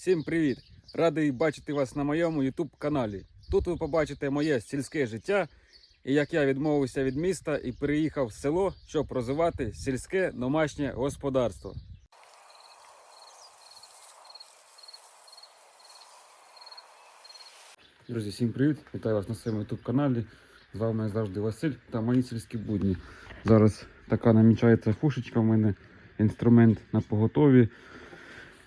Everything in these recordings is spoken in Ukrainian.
Всім привіт! Радий бачити вас на моєму YouTube каналі. Тут ви побачите моє сільське життя і як я відмовився від міста і переїхав в село, щоб розвивати сільське домашнє господарство. Друзі, всім привіт! Вітаю вас на своєму YouTube каналі. З вами завжди Василь та мої сільські будні. Зараз така намічається фушечка в мене, інструмент на поготові.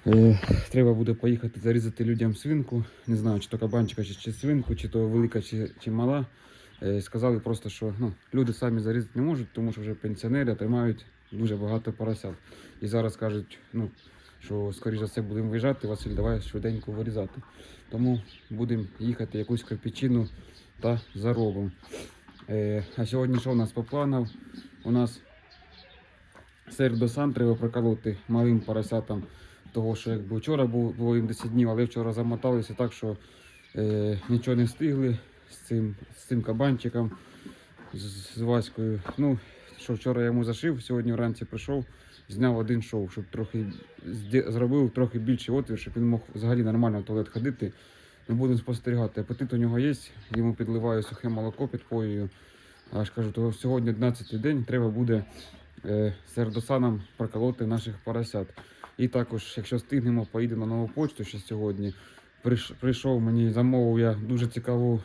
Е, треба буде поїхати зарізати людям свинку. Не знаю, чи то кабанчика, чи, чи свинку, чи то велика, чи, чи мала. Е, сказали просто, що ну, люди самі зарізати не можуть, тому що вже пенсіонери тримають дуже багато поросят. І зараз кажуть, ну, що скоріше за все будемо виїжджати, Василь, давай швиденько вирізати. Тому будемо їхати якусь копійчину та заробимо. Е, а сьогодні що у нас по планам? У нас середосан треба проколоти малим поросятам. Того, що якби вчора було, було їм 10 днів, але вчора замоталися так, що е, нічого не встигли з цим, з цим кабанчиком, з, з Ваською. Ну, що вчора я йому зашив, сьогодні вранці прийшов, зняв один шов, щоб трохи зробив трохи більший отвір, щоб він мог взагалі нормально в туалет ходити. Ми будемо спостерігати. Апетит у нього є, йому підливаю сухе молоко під поєю. А кажу, то сьогодні 11 день треба буде е, сердосаном проколоти наших поросят. І також, якщо встигнемо, поїдемо на нову почту ще сьогодні. Прийшов мені, замовив я дуже цікаву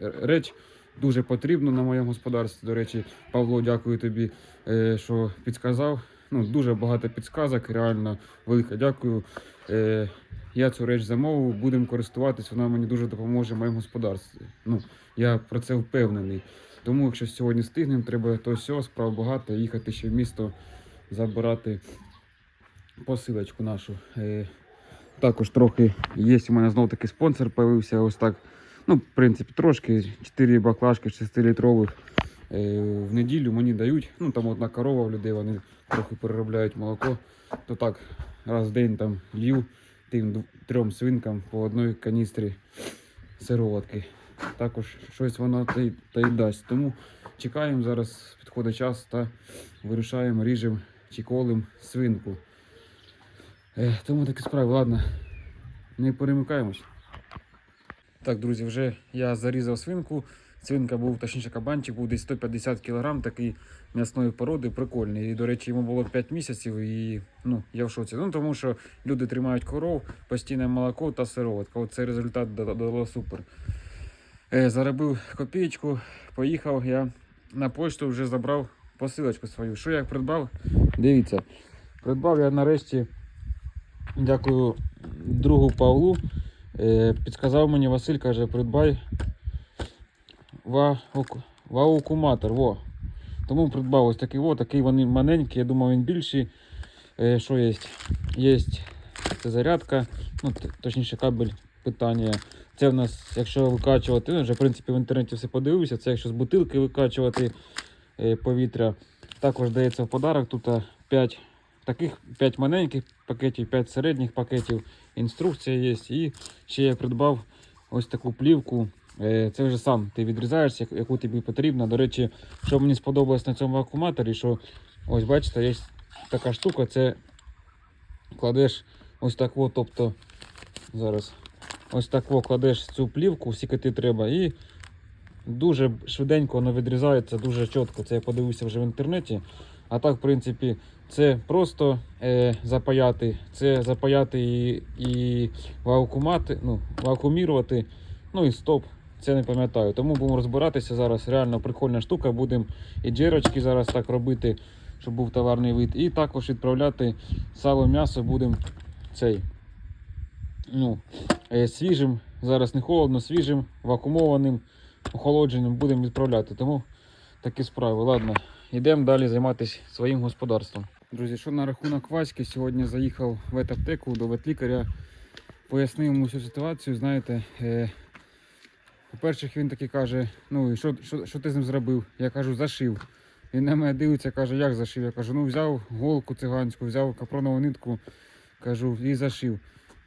реч, дуже потрібну на моєму господарстві. До речі, Павло, дякую тобі, е, що підказав. Ну, дуже багато підсказок, реально велике дякую. Е, Я цю реч замовив, будемо користуватись, вона мені дуже допоможе в моєму господарстві. Ну, я про це впевнений. Тому, якщо сьогодні встигнемо, треба то все, справ багато, їхати ще в місто, забирати посилочку нашу. Е, також трохи є у мене знов таки спонсор появився. Ось так. Ну, в принципі, трошки 4 баклажки 6-літрових е, в неділю мені дають. Ну, там одна корова в людей, вони трохи переробляють молоко. То так, раз в день там лью тим трьом свинкам по одній каністрі сироватки. Також щось воно та й, та й дасть. Тому чекаємо зараз, підходить час та вирішаємо, ріжемо чи колем свинку. Тому такі справи, ладно, не перемикаємось. Так, друзі, вже я зарізав свинку. Свинка був, точніше, кабанчик був десь 150 кг, такий м'ясної породи, прикольний. І, до речі, йому було 5 місяців, і ну, я в шоці. Ну, тому що люди тримають коров, постійне молоко та сироватка. Оце результат дало супер. Е, заробив копійку, поїхав я на пошту, вже забрав посилочку свою. Що я придбав? Дивіться, придбав я нарешті, дякую другу Павлу. Е, підказав мені Василь, каже, придбай вауку- ваукуматор. Во. Тому придбав ось такий, о, такий вони маленький, я думав він більший. Е, що є? Є це зарядка, ну, точніше кабель питання. Це в нас, якщо викачувати, ну, вже в принципі в інтернеті все подивився, це якщо з бутилки викачувати е, повітря. Також дається в подарок тут 5 таких 5 маленьких пакетів, 5 середніх пакетів. Інструкція є. І ще я придбав ось таку плівку. Е, Це вже сам ти відрізаєш, яку тобі потрібно. До речі, що мені сподобалось на цьому акуматорі, що ось бачите, є така штука, це кладеш ось так, от, тобто зараз ось так от кладеш цю плівку, скільки ти треба, і дуже швиденько воно відрізається, дуже чітко. Це я подивився вже в інтернеті. А так, в принципі, це просто е, запаяти, це запаяти і, і вакуумати, ну, вакуумірувати, ну і стоп. Це не пам'ятаю. Тому будемо розбиратися зараз. Реально прикольна штука. Будемо і джерочки зараз так робити, щоб був товарний вид. І також відправляти сало м'ясо будемо цей. Ну, е, свіжим, зараз не холодно, свіжим, вакуумованим, охолодженим будемо відправляти. Тому такі справи. Ладно, йдемо далі займатися своїм господарством. Друзі, що на рахунок Васьки, сьогодні заїхав в ветаптеку до ветлікаря, пояснив йому всю ситуацію. Знаєте, е, по-перше, він таки каже: ну і що, що, що ти з ним зробив? Я кажу, зашив. Він на мене дивиться, каже, як зашив? Я кажу, ну взяв голку циганську, взяв капронову нитку, кажу, і зашив.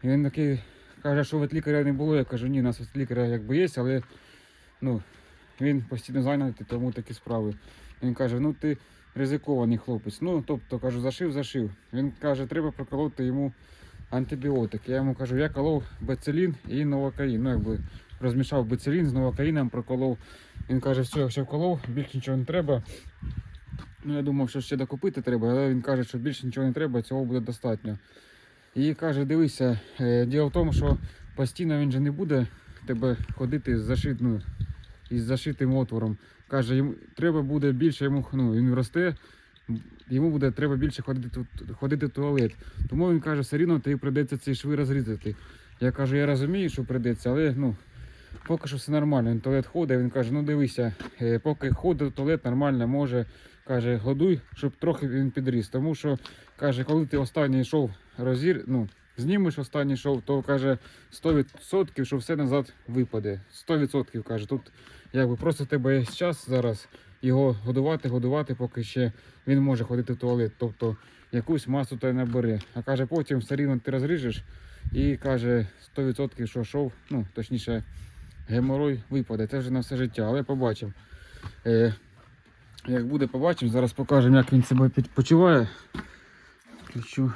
І він такий каже, що ветлікаря не було. Я кажу, ні, у нас ветлікаря якби є, але ну, він постійно зайнятий, тому такі справи. Він каже, ну ти ризикований хлопець. Ну, тобто, кажу, зашив, зашив. Він каже, треба проколоти йому антибіотик. Я йому кажу, я колов бецилін і новокаїн. Ну, якби розмішав бецилін з новокаїном, проколов. Він каже, все, якщо вколов, більше нічого не треба. Ну, я думав, що ще докупити треба, але він каже, що більше нічого не треба, цього буде достатньо. І каже, дивися, е, діло в тому, що постійно він же не буде тебе ходити з зашит, ну, із зашитим отвором. Каже, йому треба буде більше йому ну, він росте, йому буде треба більше ходити, ходити в туалет. Тому він каже, все рівно тобі прийдеться ці шви розрізати. Я кажу, я розумію, що прийдеться, але ну, поки що все нормально. Він туалет ходить, він каже, ну дивися, е, поки ходить в туалет нормально, може, каже, годуй, щоб трохи він підріс. Тому що, каже, коли ти останній йшов розір, ну, знімеш останній шов, то каже 100%, що все назад випаде. 100% каже. Тут якби просто тебе є час зараз його годувати, годувати, поки ще він може ходити в туалет. Тобто якусь масу той набере. А каже, потім все рівно ти розріжеш і каже 100% що шов, ну точніше, геморой випаде. Це вже на все життя, але побачимо. Е, як буде, побачимо. Зараз покажемо, як він себе почуває. Включу.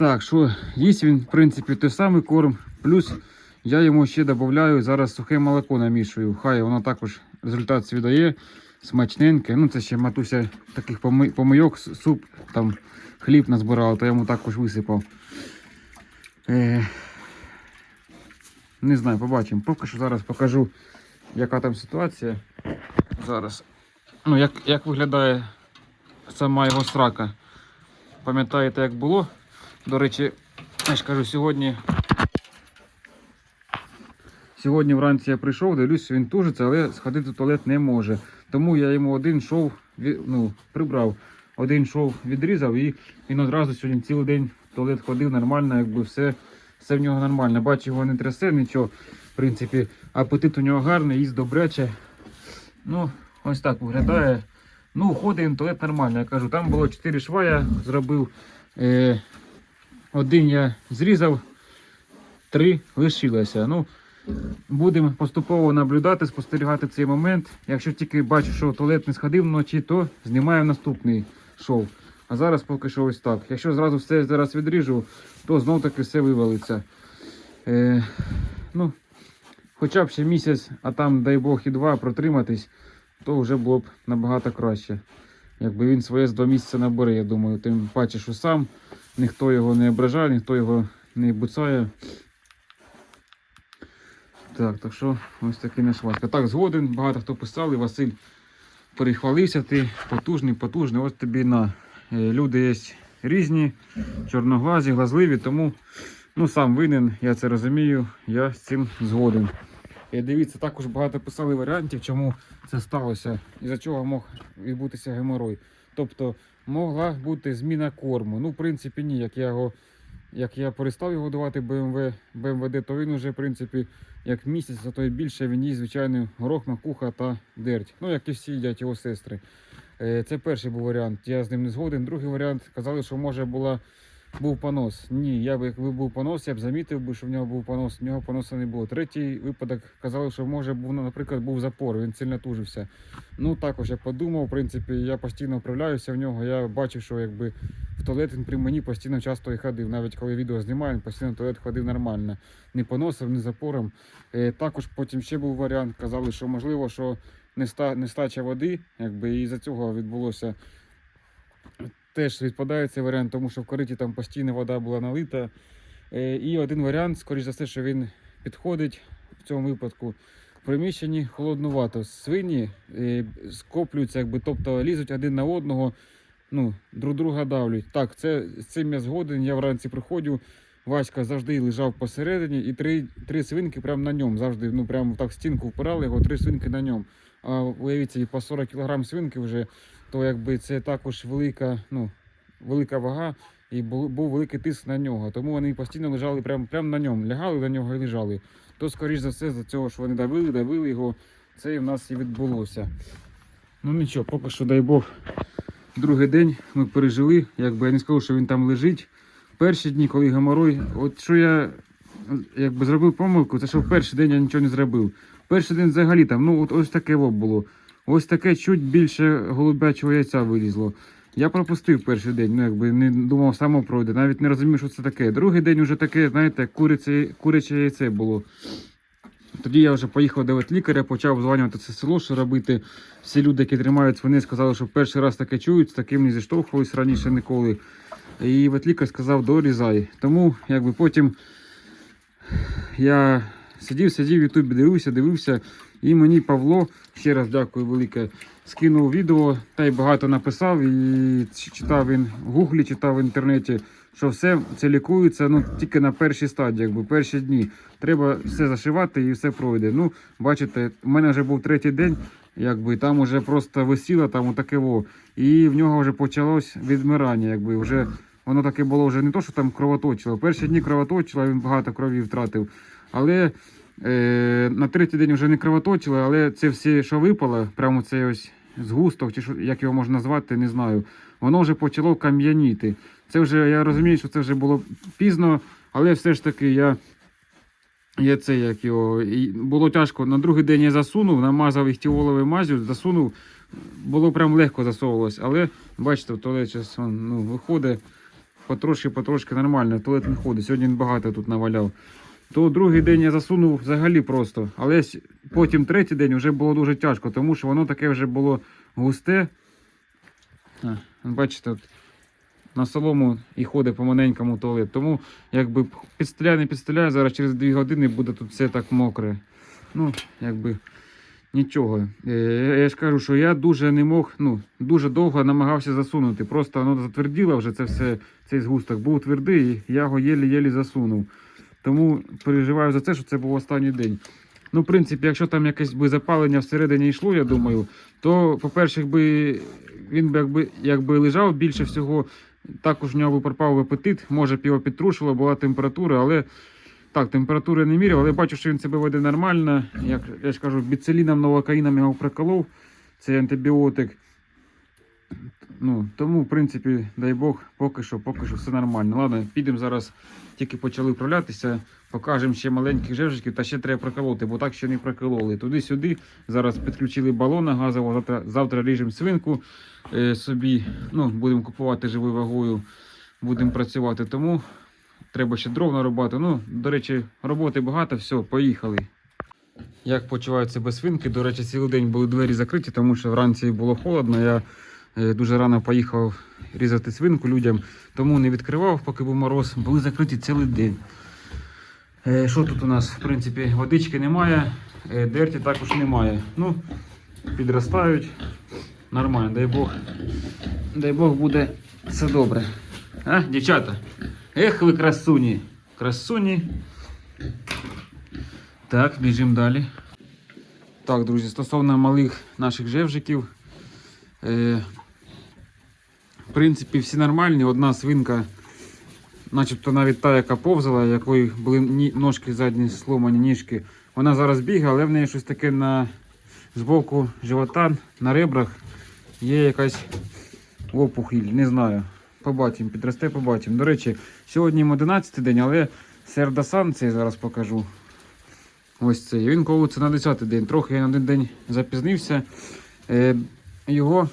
Так, що, їсть він, в принципі, той самий корм. Плюс я йому ще додаю зараз сухе молоко намішую. Хай воно також результат свій дає. Смачненьке. Ну, це ще матуся таких помийок, суп, там хліб назбирала, то я йому також висипав. Е, не знаю, побачимо. Поки що зараз покажу, яка там ситуація. Зараз. Ну, як, як виглядає сама його срака. Пам'ятаєте, як було? До речі, я ж кажу, сьогодні. Сьогодні вранці я прийшов, дивлюсь, він тужиться, але сходити в туалет не може. Тому я йому один шов ну, прибрав, один шов відрізав і він одразу сьогодні цілий день в туалет ходив нормально, якби все, все в нього нормально. Бачу, його не трясе, нічого. В принципі, апетит у нього гарний, їсть добряче. Ну, ось так виглядає. Ну, ходить він туалет нормально. Я кажу, там було 4 шва, я зробив. Е, один я зрізав, три лишилося. Ну, будемо поступово наблюдати, спостерігати цей момент. Якщо тільки бачу, що туалет не сходив вночі, то знімаю наступний шов. А зараз поки що ось так. Якщо зразу все зараз відріжу, то знов таки все вивалиться. Е, ну, хоча б ще місяць, а там, дай Бог, і два протриматись, то вже було б набагато краще. Якби він своє з два місяці набере, я думаю, тим паче, що сам ніхто його не ображає, ніхто його не буцає. Так, так що ось такий наш Васька. Так, згоден, багато хто писали, Василь перехвалився, ти потужний, потужний, ось тобі на. Е, Люди є різні, чорноглазі, глазливі, тому ну, сам винен, я це розумію, я з цим згоден. І дивіться, також багато писали варіантів, чому це сталося, і за чого мог відбутися геморой. Тобто могла бути зміна корму. Ну, в принципі, ні. Як я його, як я перестав його давати БМВ, БМВД, то він вже, в принципі, як місяць, а то й більше він їсть звичайний горох, макуха та дерть. Ну, як і всі їдять його сестри. Е, Це перший був варіант. Я з ним не згоден. Другий варіант казали, що може була. Був понос. Ні, я б якби був понос, я б замітив би, що в нього був понос, в нього поносу не було. Третій випадок казали, що може був, наприклад, був запор, він сильно тужився. Ну також я подумав, в принципі, я постійно вправляюся в нього. Я бачив, що якби в туалет він при мені постійно часто і ходив. Навіть коли відео знімаю, він постійно в туалет ходив нормально. Не поносив, не запором. Е, також потім ще був варіант, казали, що можливо, що неста, нестача води, якби і за цього відбулося. Теж відпадає цей варіант, тому що в кориті там постійно вода була налита. Е, І один варіант, скоріш за все, що він підходить в цьому випадку. В приміщенні холоднувато. Свині е, скоплюються, якби, тобто лізуть один на одного, ну, друг друга давлять. Так, це, з цим я згоден. Я вранці приходжу. Васька завжди лежав посередині, і три, три свинки прямо на ньому. Завжди ну, прямо так стінку впирали його, три свинки на ньому. А уявіть собі, по 40 кг свинки вже, то якби це також велика, ну, велика вага і був, великий тиск на нього. Тому вони постійно лежали прямо, прямо на ньому, лягали на нього і лежали. То, скоріш за все, за цього, що вони давили, давили його, це і в нас і відбулося. Ну нічого, поки що, дай Бог, другий день ми пережили. Якби я не скажу, що він там лежить. Перші дні, коли геморой, от що я якби зробив помилку, це що в перший день я нічого не зробив. Перший день взагалі там, ну от ось таке було. Ось таке чуть більше голубячого яйця вилізло. Я пропустив перший день, ну якби не думав, само пройде, навіть не розумів, що це таке. Другий день вже таке, знаєте, куриця, куряче яйце було. Тоді я вже поїхав до ветлікаря, почав дзвонювати це село, що робити. Всі люди, які тримають свини, сказали, що перший раз таке чують, з таким не зіштовхувались раніше ніколи. І ветлікар сказав, дорізай. Тому якби потім я сидів, сидів в Ютубі, дивився, дивився. І мені Павло, ще раз дякую велике, скинув відео та й багато написав. І читав він в гуглі, читав в інтернеті, що все це лікується ну, тільки на першій стадії, якби перші дні. Треба все зашивати і все пройде. Ну, бачите, у мене вже був третій день, якби там вже просто висіло, там отаке во. І в нього вже почалось відмирання, якби вже. Воно таке було вже не то, що там кровоточило. Перші дні кровоточило, він багато крові втратив. Але на третій день вже не кровоточило, але це все, що випало, прямо цей ось згусток, чи що, як його можна назвати, не знаю. Воно вже почало кам'яніти. Це вже, я розумію, що це вже було пізно, але все ж таки я. Я це як його. Було тяжко. На другий день я засунув, намазав іхтіоловою мазю, засунув. Було прям легко засовувалось. Але бачите, в туалет ну, виходить потрошки-потрошки нормально, в туалет не ходить. Сьогодні він багато тут наваляв. То другий день я засунув взагалі просто. Але потім третій день вже було дуже тяжко, тому що воно таке вже було густе. Бачите, на солому і ходить по маленькому туалет. Тому якби підстріляє, не підстріляє, зараз через 2 години буде тут все так мокре. Ну, якби нічого. Е, я ж кажу, що я дуже не мог, ну, дуже довго намагався засунути. Просто воно затверділо вже це все, цей згусток. Був твердий, і я його єлі-єлі засунув. Тому переживаю за це, що це був останній день. Ну, в принципі, якщо там якесь би запалення всередині йшло, я думаю, то, по-перше, якби він би якби, якби лежав більше всього, також в нього би пропав апетит, може б його підтрушило, була температура, але так, температури не міряв, але бачу, що він себе веде нормально. Як я ж кажу, біцеліном, новокаїном його проколов, це антибіотик. Ну, тому, в принципі, дай Бог, поки що, поки що все нормально. Ладно, підемо зараз, тільки почали вправлятися, покажемо ще маленьких жевжиків, та ще треба проколоти, бо так ще не прокололи. Туди-сюди. Зараз підключили балона газового, завтра, завтра ріжемо свинку е, собі. Ну, будемо купувати живою вагою, будемо працювати. Тому треба ще дров нарубати. Ну, до речі, роботи багато, все, поїхали. Як почувають себе свинки? До речі, цілий день були двері закриті, тому що вранці було холодно. Я дуже рано поїхав різати свинку людям, тому не відкривав, поки був мороз. Були закриті цілий день. Е, Що тут у нас? В принципі, водички немає, е, дерті також немає. Ну, підростають. Нормально, дай Бог. Дай Бог буде все добре. А, дівчата? Ех, ви красуні. Красуні. Так, біжимо далі. Так, друзі, стосовно малих наших жевжиків. Принципі, всі нормальні. Одна свинка, начебто навіть та, яка повзала, якої були ножки задні сломані ніжки. Вона зараз бігає, але в неї щось таке на збоку живота, на ребрах є якась опухіль, не знаю. Побачимо, підросте, побачимо. До речі, сьогодні їм 11 день, але сердосан цей зараз покажу. Ось цей. Він колиться на 10 день. Трохи я на один день запізнився. Е, його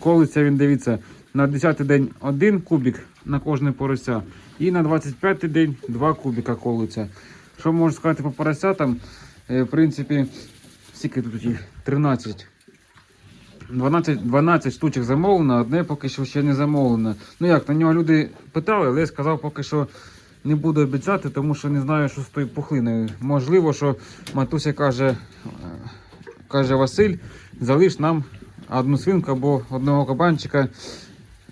колиться він, дивіться, на 10-й день один кубик на кожне порося. І на 25 день два кубика колиться. Що можу сказати по поросятам? Е, в принципі, скільки тут їх? 13. 12, 12 штучок замовлено, одне поки що ще не замовлено. Ну як, на нього люди питали, але я сказав поки що не буду обіцяти, тому що не знаю, що з тою пухлиною. Можливо, що матуся каже, е, каже Василь, залиш нам одну свинку або одного кабанчика.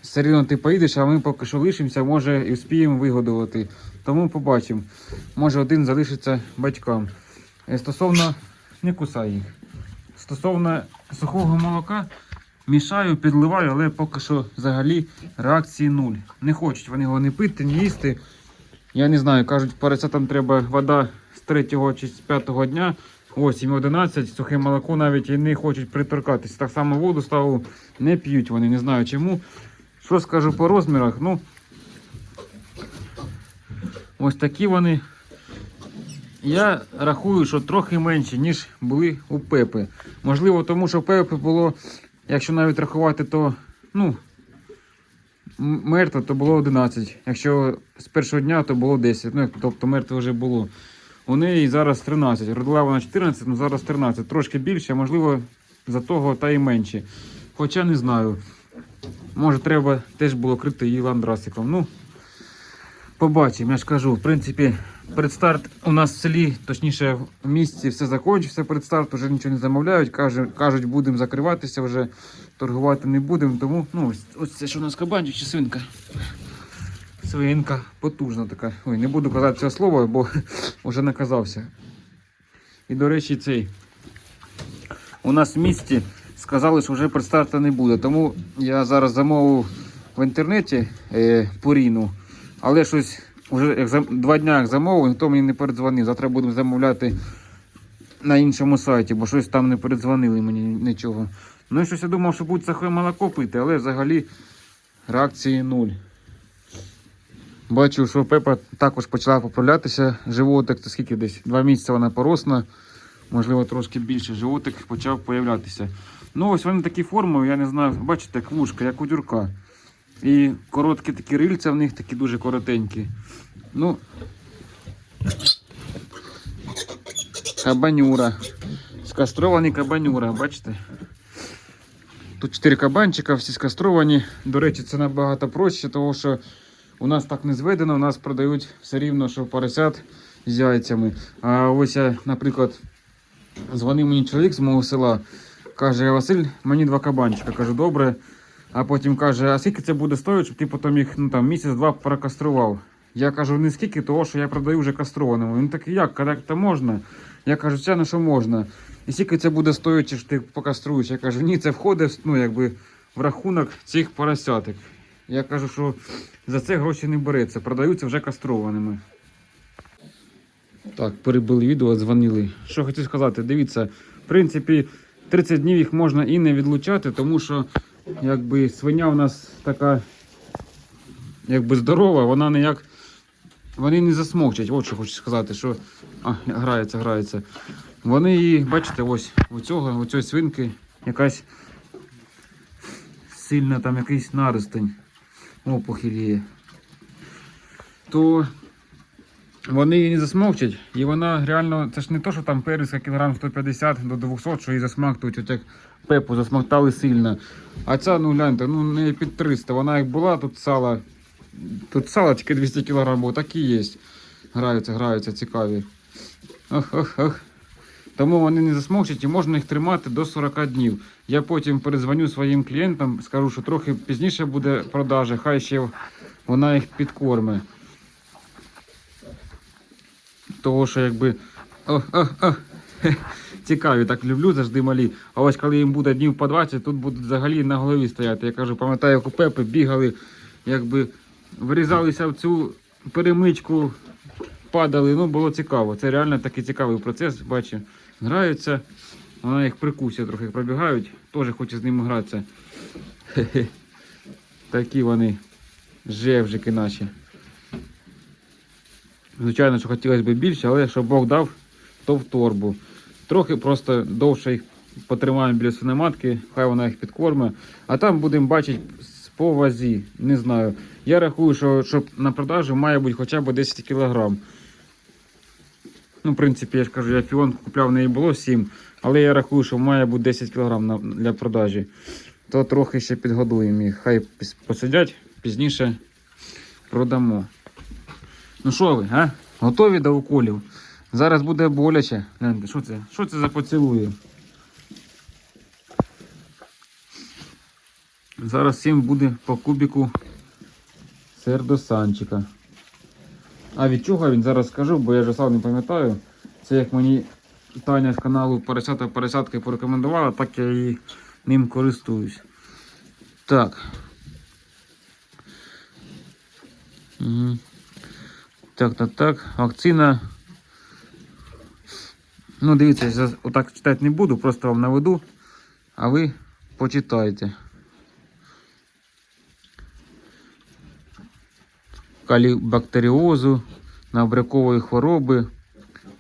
Все рівно ти поїдеш, а ми поки що лишимося, може і вспіємо вигодувати. Тому побачимо. Може один залишиться батькам. Е, Стосовно не кусай їх. Стосовно сухого молока, мішаю, підливаю, але поки що взагалі реакції нуль. Не хочуть вони його не пити, не їсти. Я не знаю, кажуть, поросятам треба вода з 3 чи з 5 дня. Ось їм 11, сухе молоко навіть і не хочуть приторкатися. Так само воду ставив, не п'ють вони, не знаю чому. Що скажу по розмірах? Ну, ось такі вони. Я рахую, що трохи менші, ніж були у Пепи. Можливо, тому що Пепи було якщо навіть рахувати, то ну, мертво, то було 11. Якщо з першого дня, то було 10. Ну, тобто мертво вже було. У неї зараз 13. Родила вона 14, ну зараз 13. Трошки більше, можливо, за того та й менше. Хоча не знаю. Може, треба теж було крити її ландрасиком. Ну, побачимо, я ж кажу. В принципі, предстарт у нас в селі, точніше в місті, все закінчився. Предстарт вже нічого не замовляють. Каже, кажуть, будемо закриватися вже, торгувати не будемо. Тому ну, ось це що у нас кабанчик чи свинка. Свинка потужна така. Ой, не буду казати це слово, бо вже наказався. І до речі, цей. У нас в місті сказали, що вже предстарту не буде. Тому я зараз замовив в інтернеті е, поріну. Але щось вже як за, два дня як замовив, ніхто мені не передзвонив. Завтра будемо замовляти на іншому сайті, бо щось там не передзвонили мені нічого. Ну і щось я думав, що будуть сахе молоко пити, але взагалі реакції нуль. Бачу, що Пепа також почала поправлятися. Животик, це скільки десь? Два місяці вона поросла. Можливо, трошки більше животик почав появлятися. Ну, ось вони такі форми, я не знаю, бачите, як вушка, як у дюрка. І короткі такі рильця в них такі дуже коротенькі. Ну, кабанюра. Скастровані кабанюра, бачите? Тут 4 кабанчика, всі скастровані. До речі, це набагато проще, тому що у нас так не зведено, у нас продають все рівно, що поросят з яйцями. А ось я, наприклад, дзвонив мені чоловік з мого села, каже, Василь, мені два кабанчика. Кажу, добре. А потім каже, а скільки це буде стоїти, щоб ти потім їх ну, там, місяць-два прокастрував. Я кажу, не скільки, того, що я продаю вже кастрованими. Він такий, як, коли це можна? Я кажу, звичайно, що можна. І скільки це буде стоїти, що ти покаструєш? Я кажу, ні, це входить ну, якби, в рахунок цих поросяток. Я кажу, що за це гроші не береться, продаються вже кастрованими. Так, перебили відео, дзвонили. Що хотів сказати, дивіться, в принципі, 30 днів їх можна і не відлучати, тому що якби свиня у нас така якби здорова, вона ніяк. Вони не засмокчать, от що хочу сказати, що. А, грається, грається. Вони її, бачите, ось у цього, у цієї свинки якась сильна там якийсь наростень опухіль є. То вони її не засмокчать, і вона реально, це ж не то, що там перець кілограм 150 до 200, що її засмактують, от як пепу засмактали сильно. А ця, ну гляньте, ну не під 300. Вона як була, тут сала, тут сала тільки 200 кг було, так є. Граються, граються, цікаві. Ох, ох, ох. Тому вони не засмокчать і можна їх тримати до 40 днів. Я потім перезвоню своїм клієнтам, скажу, що трохи пізніше буде продажа, хай ще вона їх підкорме. Того, що якби. Цікаві, так люблю завжди малі. А ось коли їм буде днів по 20, тут будуть взагалі на голові стояти. Я кажу, пам'ятаю, як у Пепи бігали, якби вирізалися в цю перемичку, падали. Ну, було цікаво. Це реально такий цікавий процес. Бачу, граються. Вона їх прикусує трохи як пробігають. Теж хоче з ними гратися. Такі вони жевжики наші. Звичайно, що хотілося б більше, але якщо Бог дав, то в торбу. Трохи просто довше їх потримаємо біля свиноматки, хай вона їх підкорме. А там будемо бачити по вазі. Не знаю. Я рахую, що щоб на продажу має бути хоча б 10 кг. Ну, в принципі, я ж кажу, я фіон купляв, в неї було 7, але я рахую, що має бути 10 кг для продажі. То трохи ще підгодуємо їх. Хай посидять, пізніше продамо. Ну що ви, а? Готові до уколів? Зараз буде боляче. Гляньте, що це? Що це за поцілує? Зараз всім буде по кубіку сердосанчика. А від чого він зараз скажу, бо я вже сам не пам'ятаю. Це як мені Таня з каналу Поросята Поросятки порекомендувала, так я і ним користуюсь. Так. Так, так, так. Вакцина. Ну, дивіться, я отак читати не буду, просто вам наведу, а ви почитайте. Калібактеріозу, набрякової хвороби,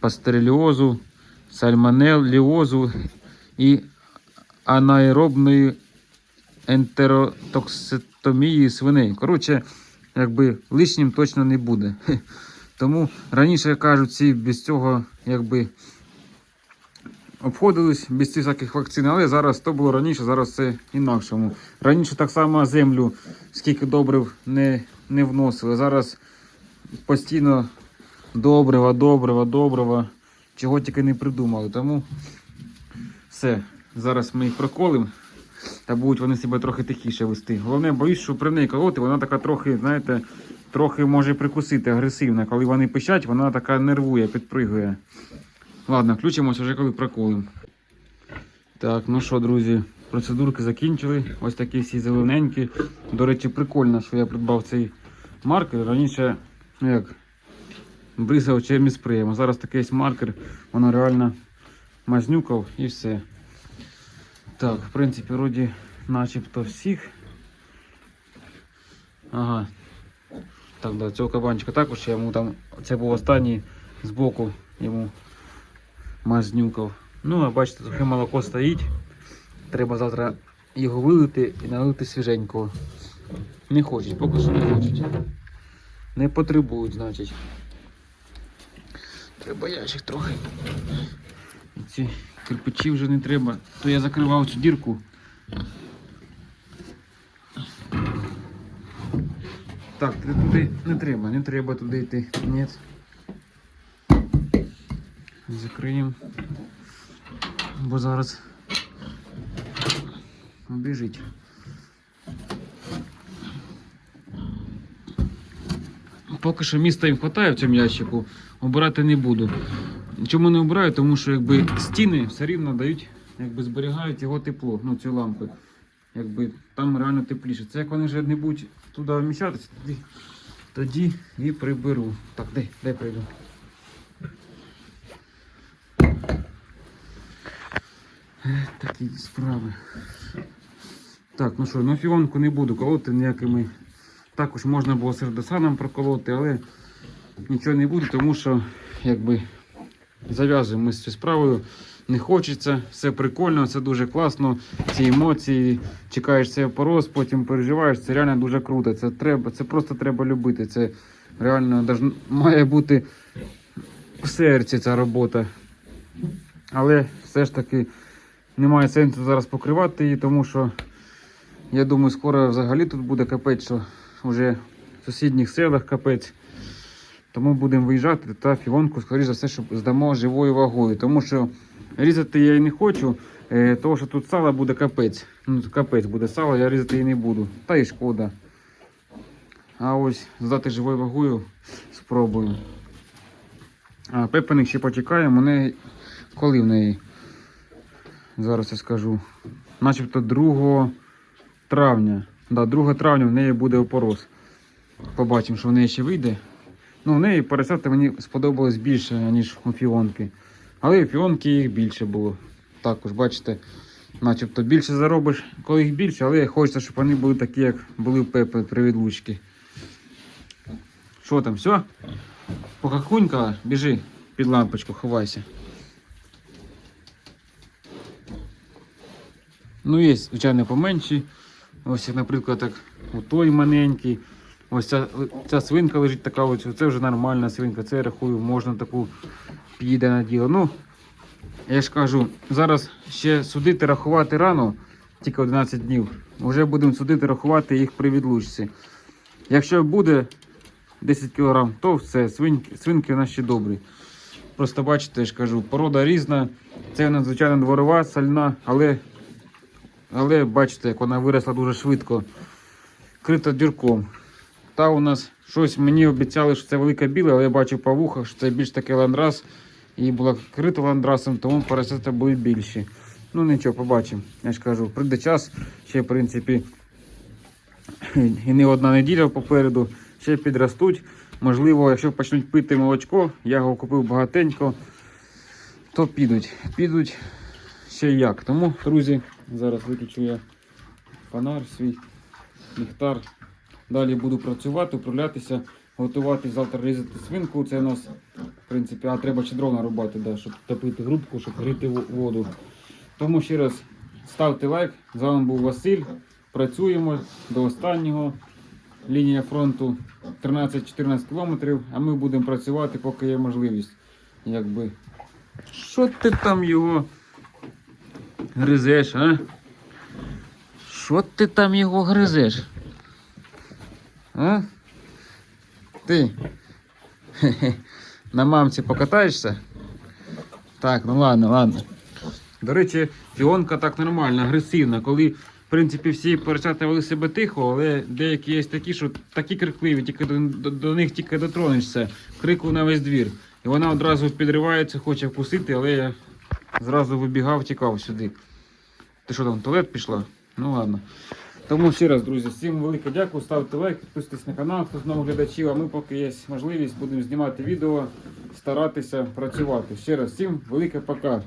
пастереліозу, сальмонелліозу і анаеробної ентеротокситомії свиней. Коротше, якби лишнім точно не буде. Тому раніше кажуть, ці без цього якби обходились без цих всяких вакцин, але зараз то було раніше, зараз це інакшому. Раніше так само землю, скільки добрив не, не вносили. Зараз постійно добрива, добрива, добрива, чого тільки не придумали. Тому все, зараз ми їх проколимо. Та будуть вони себе трохи тихіше вести. Головне, боюсь, що при неї колоти, вона така трохи, знаєте, трохи може прикусити агресивна. Коли вони пищать, вона така нервує, підпригує. Ладно, включимося вже коли проколимо. Так, ну що, друзі, процедурки закінчили. Ось такі всі зелененькі. До речі, прикольно, що я придбав цей маркер. Раніше, ну як, бризав чимось спреєм. А зараз такий маркер, воно реально мазнюкав і все. Так, в принципі, вроді начебто всіх. Ага. Так, да, цього кабанчика також йому там. Це був останній збоку йому мазнюкав. Ну, а бачите, трохи молоко стоїть. Треба завтра його вилити і налити свіженького. Не хочуть, поки що не хочуть. Не потребують, значить. Треба ящик трохи. Ці кирпичі вже не треба. То я закривав цю дірку. Так, туди не треба, не треба туди йти. Ні. Закриємо. Бо зараз біжить. Поки що міста їм вистачає в цьому ящику, обирати не буду. Чому не обираю? Тому що якби стіни все рівно дають, якби зберігають його тепло, ну ці лампи. Якби там реально тепліше. Це як вони вже не будуть туди вміщатися, тоді, тоді і приберу. Так, де, де прийду? Такі справи. Так, ну що, ну фіонку не буду колоти ніякими. Також можна було сердосаном проколоти, але нічого не буду, тому що якби зав'язуємо з цією справою. Не хочеться, все прикольно, це дуже класно. Ці емоції, чекаєш цей порос, потім переживаєш. Це реально дуже круто. Це треба, це просто треба любити. Це реально має бути в серці ця робота. Але все ж таки немає сенсу зараз покривати її, тому що я думаю, скоро взагалі тут буде капець, що вже в сусідніх селах капець. Тому будемо виїжджати та фіонку, скоріш за все, щоб здамо живою вагою. Тому що різати я і не хочу, е, тому що тут сало буде капець. Ну, капець буде сало, я різати її не буду. Та й шкода. А ось здати живою вагою спробую. А пепеник ще почекаємо. У неї коли в неї? Зараз я скажу. Начебто 2 травня. Да, 2 травня в неї буде опорос. Побачимо, що в неї ще вийде. Ну, в неї поросята мені сподобалось більше, ніж у фіонки. Але у фіонки їх більше було. Також, бачите, начебто більше заробиш, коли їх більше, але хочеться, щоб вони були такі, як були в Пепе при відлучці. Що там, все? Покакунька, біжи під лампочку, ховайся. Ну, є, звичайно, поменші. Ось, як, наприклад, так, той маленький. Ось ця, ця свинка лежить така, ось, це вже нормальна свинка. Це я рахую, можна таку підійде на діло. Ну, я ж кажу, зараз ще судити, рахувати рано, тільки 11 днів. Вже будемо судити, рахувати їх при відлучці. Якщо буде 10 кг, то все, свинки, свинки у нас ще добрі. Просто бачите, я ж кажу, порода різна. Це надзвичайно дворова, сальна, але але бачите, як вона виросла дуже швидко. Крита дірком. Та у нас щось мені обіцяли, що це велика біла, але я бачу по вухах, що це більш таке ландрас. І була крита ландрасом, тому поросята були більші. Ну нічого, побачимо. Я ж кажу, прийде час, ще в принципі і не одна неділя попереду, ще підростуть. Можливо, якщо почнуть пити молочко, я його купив багатенько, то підуть. Підуть ще як. Тому, друзі, зараз виключу я фонар свій, ліхтар. Далі буду працювати, управлятися, готувати завтра різати свинку. Це у нас, в принципі, а треба ще дров нарубати, да, щоб топити грубку, щоб гріти воду. Тому ще раз ставте лайк. З вами був Василь. працюємо до останнього. Лінія фронту 13-14 кілометрів, а ми будемо працювати, поки є можливість. Якби. Що ти там його гризеш, а? Що ти там його гризеш? А? Ти? Хе-хе. На мамці покатаєшся? Так, ну ладно, ладно. До речі, фіонка так нормально, агресивна. Коли, в принципі, всі поросята вели себе тихо, але деякі є такі, що такі крикливі, тільки до, до, до них тільки дотронешся, крику на весь двір. І вона одразу підривається, хоче вкусити, але я зразу вибігав, тікав сюди. Ти що там, туалет пішла? Ну ладно. Тому ще раз, друзі, всім велике дякую, ставте лайк, підписуйтесь на канал, хто знову глядачів, а ми поки є можливість, будемо знімати відео, старатися працювати. Ще раз всім велике пока.